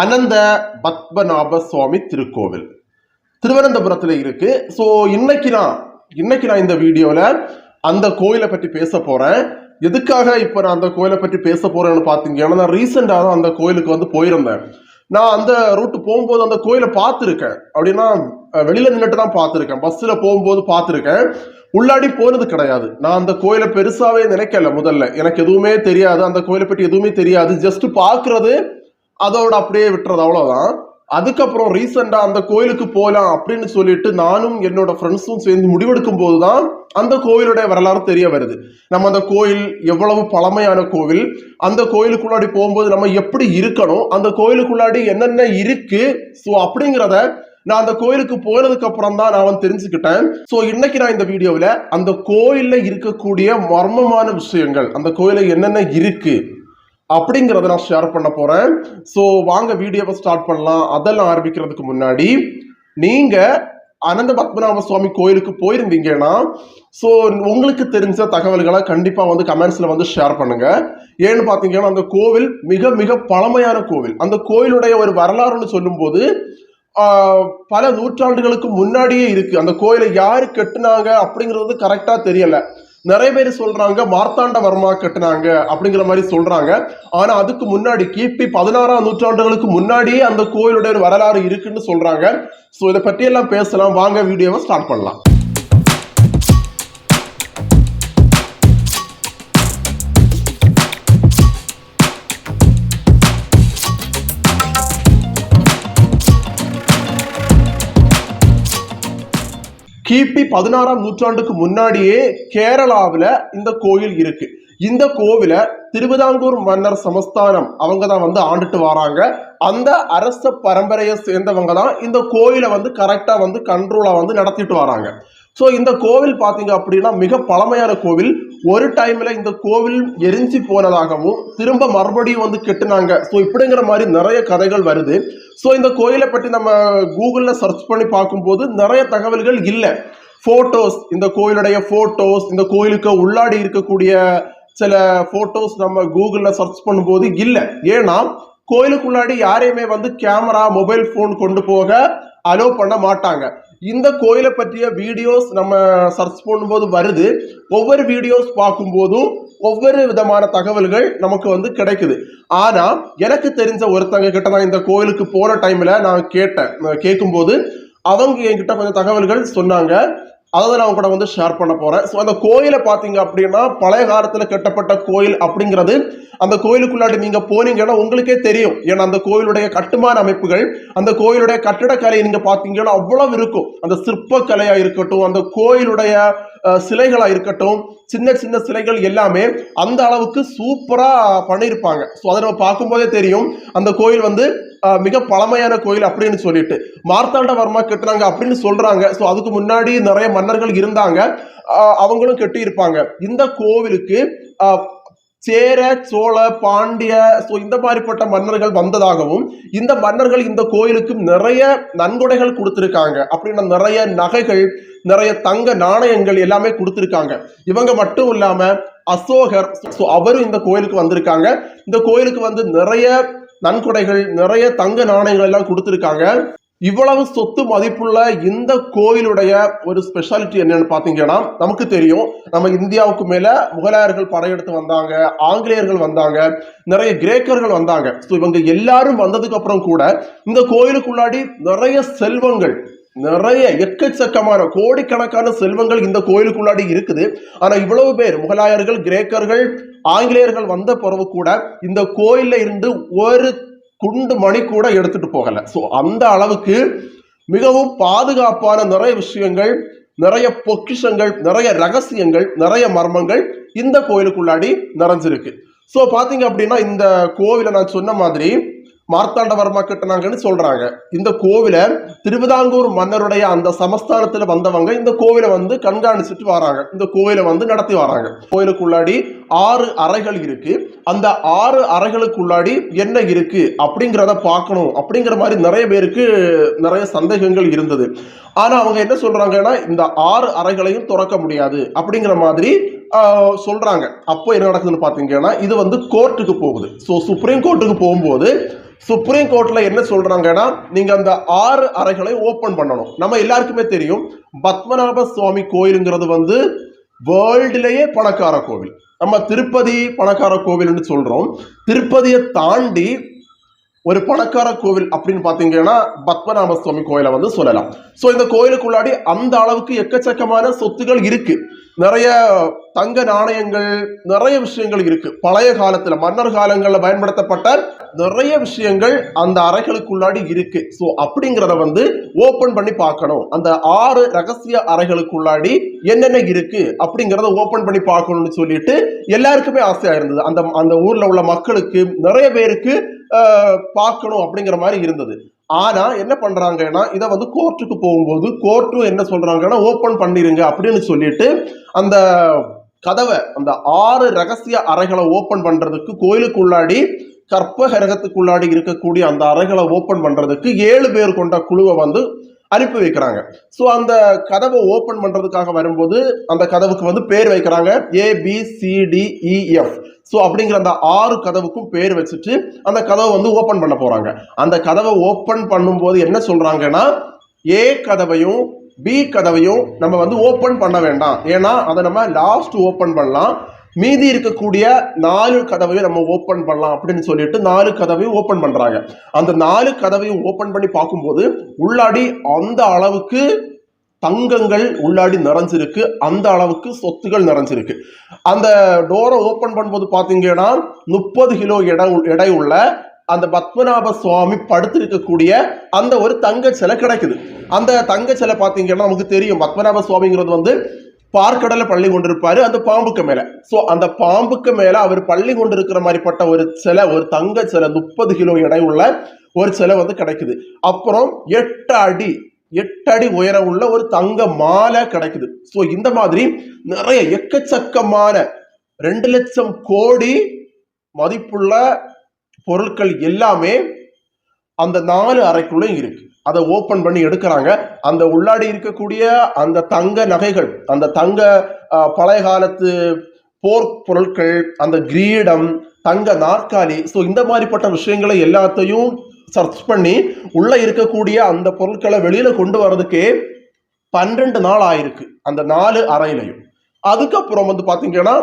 அனந்த பத்மநாப சுவாமி திருக்கோவில். திருவனந்தபுரத்தில் இருக்கு. ஸோ இன்னைக்கு நான் இன்னைக்கு நான் இந்த வீடியோவில் அந்த கோயிலை பற்றி பேச போகிறேன் எதுக்காக இப்போ நான் அந்த கோயிலை பற்றி பேச போகிறேன்னு பார்த்தீங்கன்னா நான் ரீசெண்டாக தான் அந்த கோயிலுக்கு வந்து போயிருந்தேன். நான் அந்த ரூட் போகும்போது அந்த கோயிலை பார்த்துருக்கேன். அப்படின்னா வெளியில் வெளியில நின்றுட்டு தான் பார்த்துருக்கேன். பஸ்ஸில் போகும்போது பார்த்துருக்கேன். உள்ளாடி போனது கிடையாது. நான் அந்த கோயிலை பெருசாவே நினைக்கல முதல்ல. எனக்கு எதுவுமே தெரியாது. அந்த கோயிலை பற்றி எதுவுமே தெரியாது. ஜஸ்ட் பார்க்குறது அதோட அப்படியே விட்டுறது அவ்வளோதான் அதுக்கப்புறம் ரீசெண்டாக அந்த கோயிலுக்கு போகலாம் அப்படின்னு சொல்லிட்டு நானும் என்னோட ஃப்ரெண்ட்ஸும் சேர்ந்து முடிவெடுக்கும் போது தான் அந்த கோயிலுடைய வரலாறு தெரிய வருது. நம்ம அந்த கோயில் எவ்வளவு பழமையான கோவில் அந்த கோயிலுக்குள்ளாடி போகும்போது நம்ம எப்படி இருக்கணும் அந்த கோயிலுக்குள்ளாடி என்னென்ன இருக்கு ஸோ அப்படிங்கிறத நான் அந்த கோயிலுக்கு போனதுக்கு அப்புறம் தான் நான் வந்து தெரிஞ்சுக்கிட்டேன். ஸோ இன்னைக்கு நான் இந்த வீடியோவில் அந்த கோயிலில் இருக்கக்கூடிய மர்மமான விஷயங்கள் அந்த கோயிலில் என்னென்ன இருக்கு அப்படிங்கிறத நான் ஷேர் பண்ண போறேன். ஸோ வாங்க வீடியோவை ஸ்டார்ட் பண்ணலாம். அதெல்லாம் ஆரம்பிக்கிறதுக்கு முன்னாடி நீங்க அனந்த பத்மநாப சுவாமி கோயிலுக்கு போயிருந்தீங்கன்னா ஸோ உங்களுக்கு தெரிஞ்ச தகவல்களை கண்டிப்பாக வந்து கமெண்ட்ஸில் வந்து ஷேர் பண்ணுங்க. ஏன்னு பார்த்தீங்கன்னா அந்த கோவில் மிக மிக பழமையான கோவில். அந்த கோயிலுடைய ஒரு வரலாறுன்னு சொல்லும்போது பல நூற்றாண்டுகளுக்கு முன்னாடியே இருக்கு. அந்த கோயிலை யாரு கட்டுனாங்க அப்படிங்கிறது கரெக்டாக தெரியலை. நிறைய பேர் சொல்றாங்க மார்த்தாண்டவர்மா கட்டுனாங்க அப்படிங்கிற மாதிரி சொல்றாங்க. ஆனா அதுக்கு முன்னாடி கிபி பதினாறாம் நூற்றாண்டுகளுக்கு முன்னாடியே அந்த கோயிலுடைய வரலாறு இருக்குன்னு சொல்றாங்க. ஸோ இதை பற்றியெல்லாம் பேசலாம். வாங்க வீடியோவை ஸ்டார்ட் பண்ணலாம். கிபி பதினாறாம் நூற்றாண்டுக்கு முன்னாடியே கேரளாவில் இந்த கோயில் இருக்கு. இந்த கோவிலை திருவிதாங்கூர் மன்னர் சமஸ்தானம் அவங்க தான் வந்து ஆண்டுட்டு வராங்க. அந்த அரச பரம்பரையை சேர்ந்தவங்க தான் இந்த கோயிலை வந்து கரெக்டா வந்து கண்ட்ரோலா வந்து நடத்திட்டு வராங்க. ஸோ இந்த கோவில் பார்த்தீங்க அப்படின்னா மிக பழமையான கோவில். ஒரு டைமில் இந்த கோவில் எரிஞ்சு போனதாகவும் திரும்ப மறுபடியும் வந்து கெட்டுனாங்க. ஸோ இப்படிங்கிற மாதிரி நிறைய கதைகள் வருது. ஸோ இந்த கோயிலை பற்றி நம்ம கூகுளில் சர்ச் பண்ணி பார்க்கும்போது நிறைய தகவல்கள் இல்லை. ஃபோட்டோஸ் இந்த கோயிலுடைய ஃபோட்டோஸ் இந்த கோயிலுக்கு உள்ளாடி இருக்கக்கூடிய சில ஃபோட்டோஸ் நம்ம கூகுளில் சர்ச் பண்ணும்போது இல்லை. ஏன்னா கோயிலுக்குள்ளாடி யாரையுமே வந்து கேமரா மொபைல் ஃபோன் கொண்டு போக அலோவ் பண்ண மாட்டாங்க. இந்த கோயிலை பற்றிய வீடியோஸ் நம்ம சர்ச் பண்ணும்போது வருது. ஒவ்வொரு வீடியோஸ் பார்க்கும்போதும் ஒவ்வொரு விதமான தகவல்கள் நமக்கு வந்து கிடைக்குது. ஆனா எனக்கு தெரிஞ்ச ஒருத்தங்க கிட்ட நான் இந்த கோயிலுக்கு போன டைம்ல நான் கேட்டேன். நான் கேட்கும்போது அவங்க என்கிட்ட கொஞ்சம் தகவல்கள் சொன்னாங்க. அதை நான் கூட வந்து ஷேர் பண்ண போகிறேன் ஸோ அந்த கோயிலை பார்த்தீங்க அப்படின்னா பழைய காலத்தில் கட்டப்பட்ட கோயில் அப்படிங்கிறது அந்த கோயிலுக்குள்ளாடி நீங்கள் போனீங்கன்னா உங்களுக்கே தெரியும். ஏன்னா அந்த கோயிலுடைய கட்டுமான அமைப்புகள் அந்த கோயிலுடைய கட்டிடக்கலை நீங்கள் பார்த்தீங்கன்னா அவ்வளவு இருக்கும். அந்த சிற்பக்கலையாக இருக்கட்டும் அந்த கோயிலுடைய சிலைகளாக இருக்கட்டும் சின்ன சின்ன சிலைகள் எல்லாமே அந்த அளவுக்கு சூப்பராக பண்ணியிருப்பாங்க. ஸோ அதை நம்ம பார்க்கும்போதே தெரியும். அந்த கோயில் வந்து மிக பழமையான கோயில் அப்படின்னு சொல்லிட்டு. மார்த்தாண்டவர்மா கட்டுறாங்க அப்படின்னு சொல்றாங்க. ஸோ அதுக்கு முன்னாடி நிறைய மன்னர்கள் இருந்தாங்க. அவங்களும் கட்டியிருப்பாங்க. இந்த கோவிலுக்கு சேர சோழ பாண்டிய ஸோ இந்த மாதிரிப்பட்ட மன்னர்கள் வந்ததாகவும் இந்த மன்னர்கள் இந்த கோயிலுக்கு நிறைய நன்கொடைகள் கொடுத்துருக்காங்க. அப்படின்னா நிறைய நகைகள் நிறைய தங்க நாணயங்கள் எல்லாமே கொடுத்துருக்காங்க. இவங்க மட்டும் இல்லாம அசோகர் ஸோ அவரும் இந்த கோயிலுக்கு வந்திருக்காங்க. இந்த கோயிலுக்கு வந்து நிறைய நன்கொடைகள் நிறைய தங்க நாணயங்கள் எல்லாம் கொடுத்துருக்காங்க. இவ்வளவு சொத்து மதிப்புள்ள இந்த கோயிலுடைய ஒரு ஸ்பெஷாலிட்டி என்னன்னு பார்த்தீங்கன்னா நமக்கு தெரியும். நம்ம இந்தியாவுக்கு மேல முகலாயர்கள் படையெடுத்து வந்தாங்க ஆங்கிலேயர்கள் வந்தாங்க நிறைய கிரேக்கர்கள் வந்தாங்க. ஸோ இவங்க எல்லாரும் வந்ததுக்கு அப்புறம் கூட இந்த கோயிலுக்குள்ளாடி நிறைய செல்வங்கள் நிறைய எக்கச்சக்கமான கோடிக்கணக்கான செல்வங்கள் இந்த கோயிலுக்குள்ளாடி இருக்குது. ஆனா இவ்வளவு பேர் முகலாயர்கள் கிரேக்கர்கள் ஆங்கிலேயர்கள் வந்த பிறகு கூட இந்த கோயில்ல இருந்து ஒரு குண்டு மணி கூட எடுத்துட்டு போகல. ஸோ அந்த அளவுக்கு மிகவும் பாதுகாப்பான நிறைய விஷயங்கள் நிறைய பொக்கிஷங்கள் நிறைய ரகசியங்கள் நிறைய மர்மங்கள் இந்த கோயிலுக்குள்ளாடி நிறைஞ்சிருக்கு. ஸோ பார்த்தீங்க அப்படின்னா இந்த கோவிலை நான் சொன்ன மாதிரி மார்த்தாண்டவர்மா கட்டினாங்கன்னு சொல்றாங்க. இந்த கோவிலை திருவிதாங்கூர் மன்னருடைய அந்த சமஸ்தானத்துல வந்தவங்க இந்த கோவிலை வந்து கண்காணிச்சுட்டு வராங்க. இந்த கோவிலை வந்து நடத்தி வராங்க. கோயிலுக்குள்ளாடி ஆறு அறைகள் இருக்கு. அந்த ஆறு அறைகளுக்குள்ளாடி என்ன இருக்கு அப்படிங்கிறத பார்க்கணும் அப்படிங்கிற மாதிரி நிறைய பேருக்கு நிறைய சந்தேகங்கள் இருந்தது. ஆனா அவங்க என்ன சொல்றாங்கன்னா இந்த ஆறு அறைகளையும் திறக்க முடியாது அப்படிங்கிற மாதிரி சொல்றாங்க. அப்போ என்ன நடக்குதுன்னு பார்த்தீங்கன்னா இது வந்து கோர்ட்டுக்கு போகுது. ஸோ சுப்ரீம் கோர்ட்டுக்கு போகும்போது சுப்ரீம் கோர்ட்ல என்ன சொல்றாங்கன்னா நீங்க அந்த ஆறு அறைகளை ஓபன் பண்ணணும். நம்ம எல்லாருக்குமே தெரியும் பத்மநாப சுவாமி கோயிலுங்கிறது வந்து வேர்ல்டுலேயே பணக்கார கோவில். நம்ம திருப்பதி பணக்கார கோவில்னு சொல்றோம். திருப்பதியை தாண்டி ஒரு பணக்கார கோவில் அப்படின்னு பார்த்தீங்கன்னா பத்மநாப சுவாமி கோயிலை வந்து சொல்லலாம். ஸோ இந்த கோயிலுக்குள்ளாடி அந்த அளவுக்கு எக்கச்சக்கமான சொத்துகள் இருக்கு. நிறைய தங்க நாணயங்கள் நிறைய விஷயங்கள் இருக்கு. பழைய காலத்துல மன்னர் காலங்களில் பயன்படுத்தப்பட்ட நிறைய விஷயங்கள் அந்த அறைகளுக்குள்ளாடி இருக்கு. ஸோ அப்படிங்கிறத வந்து ஓப்பன் பண்ணி பார்க்கணும். அந்த ஆறு ரகசிய அறைகளுக்குள்ளாடி என்னென்ன இருக்கு அப்படிங்கிறத ஓப்பன் பண்ணி பார்க்கணும்னு சொல்லிட்டு எல்லாருக்குமே ஆசையா இருந்தது. அந்த அந்த ஊர்ல உள்ள மக்களுக்கு நிறைய பேருக்கு பார்க்கணும் அப்படிங்கிற மாதிரி இருந்தது. ஆனா என்ன பண்றாங்கன்னா இதை வந்து கோர்ட்டுக்கு போகும்போது கோர்ட்டும் என்ன சொல்றாங்கன்னா ஓப்பன் பண்ணிருங்க அப்படின்னு சொல்லிட்டு அந்த கதவை அந்த ஆறு ரகசிய அறைகளை ஓப்பன் பண்றதுக்கு கோயிலுக்குள்ளாடி கற்பகரகத்துக்குள்ளாடி இருக்கக்கூடிய அந்த அறைகளை ஓப்பன் பண்றதுக்கு ஏழு பேர் கொண்ட குழுவை வந்து அனுப்பி வைக்கிறாங்க. ஸோ அந்த கதவை ஓப்பன் பண்றதுக்காக வரும்போது அந்த கதவுக்கு வந்து பேர் வைக்கிறாங்க. ஏ பி எஃப் ஸோ அப்படிங்கிற அந்த ஆறு கதவுக்கும் பேர் வச்சுட்டு அந்த கதவை வந்து ஓப்பன் பண்ண போறாங்க. அந்த கதவை ஓப்பன் பண்ணும்போது என்ன சொல்றாங்கன்னா ஏ கதவையும் பி கதவையும் நம்ம வந்து ஓப்பன் பண்ண வேண்டாம். ஏன்னா அதை நம்ம லாஸ்ட் ஓப்பன் பண்ணலாம். மீதி இருக்கக்கூடிய நாலு கதவையும் நம்ம ஓப்பன் பண்ணலாம் அப்படின்னு சொல்லிட்டு நாலு கதவையும் ஓப்பன் பண்றாங்க. அந்த நாலு கதவையும் ஓப்பன் பண்ணி பார்க்கும்போது உள்ளாடி அந்த அளவுக்கு தங்கங்கள் உள்ளாடி நிறைஞ்சிருக்கு. அந்த அளவுக்கு சொத்துகள் நிறைஞ்சிருக்கு. அந்த டோரை ஓப்பன் பண்ணும்போது பார்த்தீங்கன்னா முப்பது கிலோ எடை எடை உள்ள அந்த பத்மநாப சுவாமி படுத்திருக்கக்கூடிய அந்த ஒரு தங்க சிலை கிடைக்குது. அந்த தங்க சிலை பார்த்தீங்கன்னா நமக்கு தெரியும். பத்மநாப சுவாமிங்கிறது வந்து பார்க்கடலை பள்ளி கொண்டிருப்பாரு அந்த பாம்புக்கு மேல. சோ அந்த பாம்புக்கு மேல அவர் பள்ளி கொண்டிருக்கிற மாதிரிப்பட்ட ஒரு சிலை ஒரு தங்க சிலை முப்பது கிலோ எடை உள்ள ஒரு சிலை வந்து கிடைக்குது. அப்புறம் எட்டு அடி எட்டு அடி உயரம் உள்ள ஒரு தங்க மாலை கிடைக்குது. சோ இந்த மாதிரி நிறைய எக்கச்சக்கமான ரெண்டு லட்சம் கோடி மதிப்புள்ள பொருட்கள் எல்லாமே அந்த நாலு அறைக்குள்ளே இருக்கு. அதை ஓப்பன் பண்ணி எடுக்கிறாங்க. அந்த உள்ளாடி இருக்கக்கூடிய அந்த தங்க நகைகள் அந்த தங்க பழைய காலத்து போர் பொருட்கள் அந்த கிரீடம் தங்க நாற்காலி ஸோ இந்த மாதிரிப்பட்ட விஷயங்களை எல்லாத்தையும் சர்ச் பண்ணி உள்ள இருக்கக்கூடிய அந்த பொருட்களை வெளியில கொண்டு வர்றதுக்கே பன்னெண்டு நாள் ஆயிருக்கு. அந்த நாலு அறையிலையும். அதுக்கப்புறம் வந்து பாத்தீங்கன்னா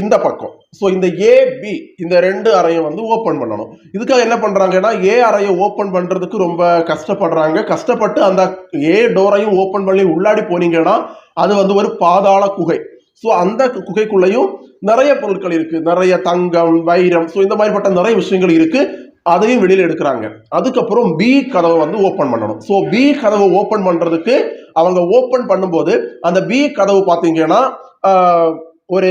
இந்த பக்கம். ஸோ இந்த ஏ பி இந்த ரெண்டு அறையும் வந்து ஓப்பன் பண்ணணும். இதுக்காக என்ன பண்ணுறாங்கன்னா ஏ அறையை ஓப்பன் பண்ணுறதுக்கு ரொம்ப கஷ்டப்படுறாங்க. கஷ்டப்பட்டு அந்த ஏ டோரையும் ஓப்பன் பண்ணி உள்ளாடி போனீங்கன்னா அது வந்து ஒரு பாதாள குகை. ஸோ அந்த குகைக்குள்ளேயும் நிறைய பொருட்கள் இருக்குது நிறைய தங்கம் வைரம் ஸோ இந்த மாதிரிப்பட்ட நிறைய விஷயங்கள் இருக்குது அதையும் வெளியில் எடுக்கிறாங்க. அதுக்கப்புறம் பி கதவை வந்து ஓப்பன் பண்ணணும். ஸோ பி கதவை ஓப்பன் பண்ணுறதுக்கு அவங்க ஓப்பன் பண்ணும்போது அந்த பி கதவு பார்த்தீங்கன்னா ஒரு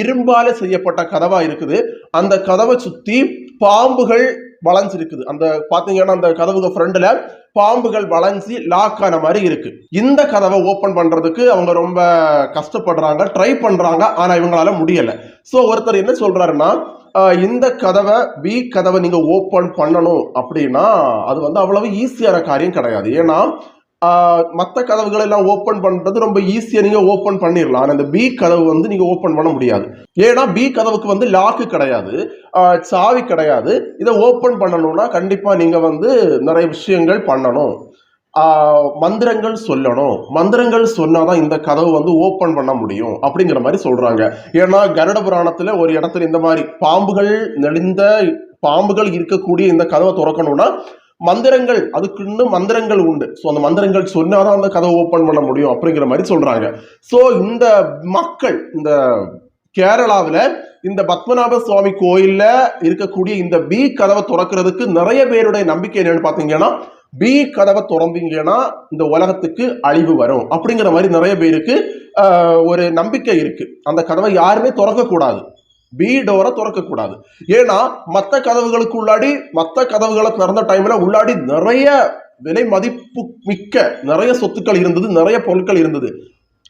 இரும்பால செய்யப்பட்ட கதவா இருக்குது. அந்த கதவை சுத்தி பாம்புகள் வளைஞ்சிருக்குது. அந்த பாத்தீங்கன்னா அந்த கதவுக்கு ஃப்ரண்ட்ல பாம்புகள் வளைஞ்சி லாக் ஆன மாதிரி இருக்கு. இந்த கதவை ஓபன் பண்றதுக்கு அவங்க ரொம்ப கஷ்டப்படுறாங்க ட்ரை பண்றாங்க ஆனா இவங்களால முடியல. சோ ஒருத்தர் என்ன சொல்றாருன்னா இந்த கதவை பி கதவை நீங்க ஓபன் பண்ணணும் அப்படின்னா அது வந்து அவ்வளவு ஈஸியான காரியம் கிடையாது. ஏன்னா மற்ற கதவுகள் எல்லாம் ஓப்பன் பண்ணுறது ரொம்ப ஈஸியாக நீங்கள் ஓப்பன் பண்ணிடலாம் ஆனால் இந்த பி கதவு வந்து நீங்கள் ஓப்பன் பண்ண முடியாது. ஏன்னா பி கதவுக்கு வந்து லாக்கு கிடையாது. சாவி கிடையாது. இதை ஓப்பன் பண்ணணும்னா கண்டிப்பாக நீங்கள் வந்து நிறைய விஷயங்கள் பண்ணணும். மந்திரங்கள் சொல்லணும். மந்திரங்கள் சொன்னாதான் இந்த கதவு வந்து ஓப்பன் பண்ண முடியும் அப்படிங்கிற மாதிரி சொல்றாங்க. ஏன்னா கருட புராணத்துல ஒரு இடத்துல இந்த மாதிரி பாம்புகள் நெளிந்த பாம்புகள் இருக்கக்கூடிய இந்த கதவை திறக்கணும்னா மந்திரங்கள் அதுக்குன்னு மந்திரங்கள் உண்டு. ஸோ அந்த மந்திரங்கள் சொன்னாதான் அந்த கதவை ஓப்பன் பண்ண முடியும் அப்படிங்கிற மாதிரி சொல்றாங்க. ஸோ இந்த மக்கள் இந்த கேரளாவில் இந்த பத்மநாப சுவாமி கோயிலில் இருக்கக்கூடிய இந்த பி கதவை திறக்கிறதுக்கு நிறைய பேருடைய நம்பிக்கை என்னன்னு பார்த்தீங்கன்னா பி கதவை திறந்தீங்கன்னா இந்த உலகத்துக்கு அழிவு வரும். அப்படிங்கிற மாதிரி நிறைய பேருக்கு ஒரு நம்பிக்கை இருக்கு. அந்த கதவை யாருமே திறக்கக்கூடாது. பி டோரை திறக்கக்கூடாது. ஏன்னா மற்ற கதவுகளுக்கு உள்ளாடி மற்ற கதவுகளை திறந்த டைம்ல உள்ளாடி நிறைய விலை மதிப்பு மிக்க நிறைய சொத்துக்கள் இருந்தது நிறைய பொருட்கள் இருந்தது.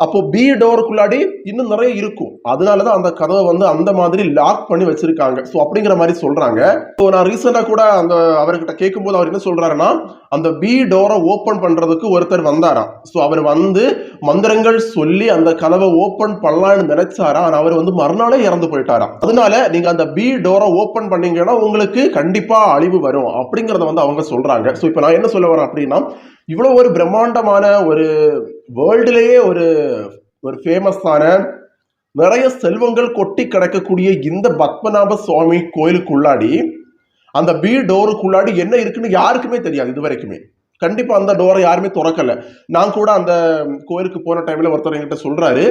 அப்போ பி டோருக்குள்ளாடி இன்னும் நிறைய இருக்கும். அதனால தான் அந்த கதவை வந்து அந்த மாதிரி லாக் பண்ணி வச்சிருக்காங்க. ஸோ அப்படிங்கிற மாதிரி சொல்றாங்க. ஸோ நான் ரீசெண்டாக கூட அந்த அவர்கிட்ட கேட்கும்போது அவர் என்ன சொல்றாருன்னா அந்த பி டோரை ஓப்பன் பண்றதுக்கு ஒருத்தர் வந்தாராம். ஸோ அவர் வந்து மந்திரங்கள் சொல்லி அந்த கதவை ஓப்பன் பண்ணலாம்னு நினைச்சாரா ஆனால் அவர் வந்து மறுநாளே இறந்து போயிட்டாராம். அதனால நீங்க அந்த பி டோரை ஓப்பன் பண்ணீங்கன்னா உங்களுக்கு கண்டிப்பா அழிவு வரும். அப்படிங்கறத வந்து அவங்க சொல்றாங்க. ஸோ இப்போ நான் என்ன சொல்ல வரேன் அப்படின்னா இவ்வளவு ஒரு பிரம்மாண்டமான ஒரு வேர்ல்டுலேயே ஒரு ஒரு ஃபேமஸான நிறைய செல்வங்கள் கொட்டி கிடக்கக்கூடிய இந்த பத்மநாப சுவாமி கோயிலுக்குள்ளாடி அந்த பி டோருக்குள்ளாடி என்ன இருக்குன்னு யாருக்குமே தெரியாது இது வரைக்குமே. கண்டிப்பாக அந்த டோரை யாருமே திறக்கல. நான் கூட அந்த கோயிலுக்கு போன டைமில் ஒருத்தர் என்கிட்ட சொல்கிறாரு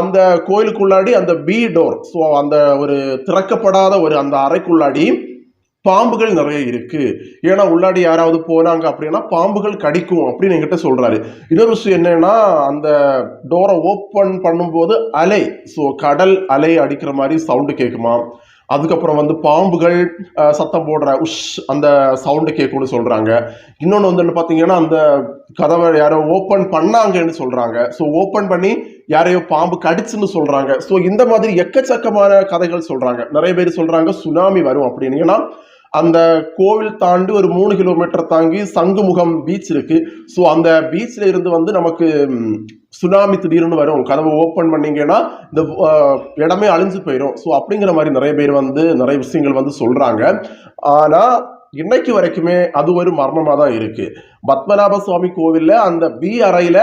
அந்த கோயிலுக்குள்ளாடி அந்த பி டோர் ஸோ அந்த ஒரு திறக்கப்படாத ஒரு அந்த அறைக்குள்ளாடி பாம்புகள் நிறைய இருக்கு. ஏன்னா உள்ளாடி யாராவது போனாங்க அப்படின்னா பாம்புகள் கடிக்கும் அப்படின்னு என்கிட்ட சொல்றாரு. இன்னொரு விஷயம் என்னன்னா அந்த டோரை ஓப்பன் பண்ணும்போது அலை ஸோ கடல் அலை அடிக்கிற மாதிரி சவுண்டு கேட்குமா அதுக்கப்புறம் வந்து பாம்புகள் சத்தம் போடுற உஷ் அந்த சவுண்டு கேட்கும்னு சொல்றாங்க. இன்னொன்று வந்து என்ன பார்த்தீங்கன்னா அந்த கதவை யாரோ ஓப்பன் பண்ணாங்கன்னு சொல்றாங்க. ஸோ ஓப்பன் பண்ணி யாரையோ பாம்பு கடிச்சுன்னு சொல்றாங்க. ஸோ இந்த மாதிரி எக்கச்சக்கமான கதைகள் சொல்றாங்க. நிறைய பேர் சொல்றாங்க சுனாமி வரும் அப்படின்னு. ஏன்னா அந்த கோவில் தாண்டி ஒரு மூணு கிலோமீட்டர் தாங்கி சங்குமுகம் பீச் இருக்கு. ஸோ அந்த பீச்ல இருந்து வந்து நமக்கு சுனாமி திடீர்னு வரும். கதவை ஓப்பன் பண்ணீங்கன்னா இந்த இடமே அழிஞ்சு போயிடும் ஸோ அப்படிங்கிற மாதிரி நிறைய பேர் வந்து நிறைய விஷயங்கள் வந்து சொல்றாங்க. ஆனா இன்னைக்கு வரைக்குமே அது ஒரு மர்மமாக தான் இருக்கு. பத்மநாப சுவாமி கோவில்ல அந்த பி அறையில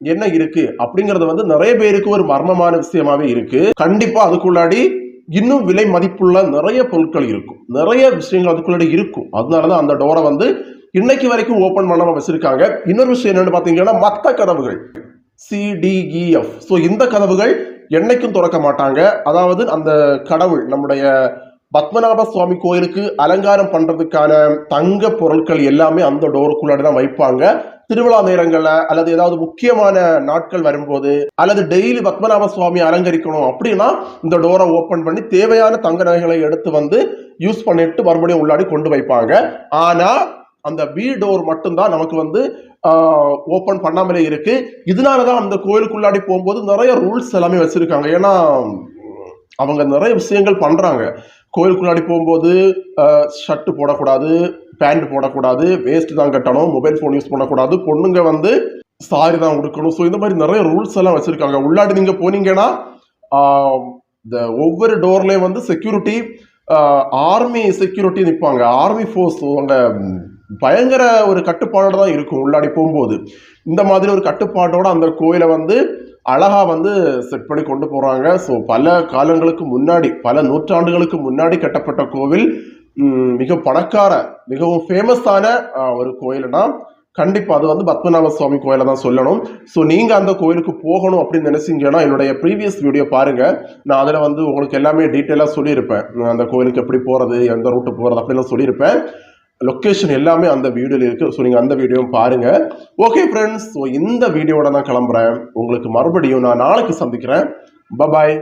என்ன இருக்கு? அப்படிங்கறது வந்து நிறைய பேருக்கு ஒரு மர்மமான விஷயமாவே இருக்கு. கண்டிப்பா அதுக்குள்ளாடி இன்னும் விலை மதிப்புள்ள நிறைய பொருட்கள் இருக்கும். நிறைய விஷயங்கள் அதுக்குள்ளாடி இருக்கும். அதனாலதான் அந்த டோரை வந்து இன்னைக்கு வரைக்கும் ஓபன் பண்ணாம வச்சிருக்காங்க. இன்னொரு விஷயம் என்னன்னு பாத்தீங்கன்னா மத்த கதவுகள். சிடிஇஎஃப் ஸோ e, இந்த கதவுகள் என்னைக்கும் திறக்க மாட்டாங்க. அதாவது அந்த கடவுள் நம்முடைய பத்மநாப சுவாமி கோயிலுக்கு அலங்காரம் பண்றதுக்கான தங்க பொருட்கள் எல்லாமே அந்த டோருக்குள்ளாடி தான் வைப்பாங்க. திருவிழா நேரங்கள்ல அல்லது ஏதாவது முக்கியமான நாட்கள் வரும்போது அல்லது டெய்லி பத்மநாப சுவாமி அலங்கரிக்கணும் அப்படின்னா இந்த டோரை ஓபன் பண்ணி தேவையான தங்க நகைகளை எடுத்து வந்து யூஸ் பண்ணிட்டு மறுபடியும் உள்ளாடி கொண்டு வைப்பாங்க ஆனா அந்த பி டோர் மட்டும்தான் நமக்கு வந்து ஓப்பன் பண்ணாமலே இருக்கு. இதனால தான் அந்த கோயிலுக்குள்ளாடி போகும்போது நிறைய ரூல்ஸ் எல்லாமே வச்சிருக்காங்க. ஏன்னா அவங்க நிறைய விஷயங்கள் பண்றாங்க. கோயிலுக்குள்ளாடி போகும்போது ஷர்ட்டு போடக்கூடாது பேண்ட் போடக்கூடாது வேஸ்ட் தான் கட்டணும் மொபைல் ஃபோன் யூஸ் பண்ணக்கூடாது பொண்ணுங்க வந்து சாரி தான் உடுக்கணும். ஸோ இந்த மாதிரி நிறைய ரூல்ஸ் எல்லாம் வச்சிருக்காங்க. உள்ளாடி நீங்க போனீங்கன்னா இந்த ஒவ்வொரு டோர்லேயும் வந்து செக்யூரிட்டி ஆர்மி செக்யூரிட்டி நிற்பாங்க ஆர்மி ஃபோர்ஸ் அவங்க பயங்கர ஒரு கட்டுப்பாடோடு தான் இருக்கும் உள்ளாடி போகும்போது. இந்த மாதிரி ஒரு கட்டுப்பாட்டோட அந்த கோயிலை வந்து அழகாக வந்து செட் பண்ணி கொண்டு போகிறாங்க ஸோ பல காலங்களுக்கு முன்னாடி பல நூற்றாண்டுகளுக்கு முன்னாடி கட்டப்பட்ட கோவில் மிக பணக்கார மிகவும் ஃபேமஸான ஒரு கோயில்னா கண்டிப்பாக அது வந்து பத்மநாப சுவாமி கோயிலை தான் சொல்லணும். ஸோ நீங்கள் அந்த கோயிலுக்கு போகணும் அப்படின்னு நினைச்சிங்கன்னா என்னுடைய ப்ரீவியஸ் வீடியோ பாருங்கள் நான் அதில் வந்து உங்களுக்கு எல்லாமே டீட்டெயிலாக சொல்லியிருப்பேன். அந்த கோயிலுக்கு எப்படி போகிறது எந்த ரூட்டு போகிறது அப்படிலாம் சொல்லியிருப்பேன். லொக்கேஷன் எல்லாமே அந்த வீடியோவில் இருக்குது ஸோ நீங்கள் அந்த வீடியோவும் பாருங்கள் ஓகே ஃப்ரெண்ட்ஸ் ஸோ இந்த வீடியோட நான் கிளம்புறேன். உங்களுக்கு மறுபடியும் நான் நாளைக்கு சந்திக்கிறேன். பபாய்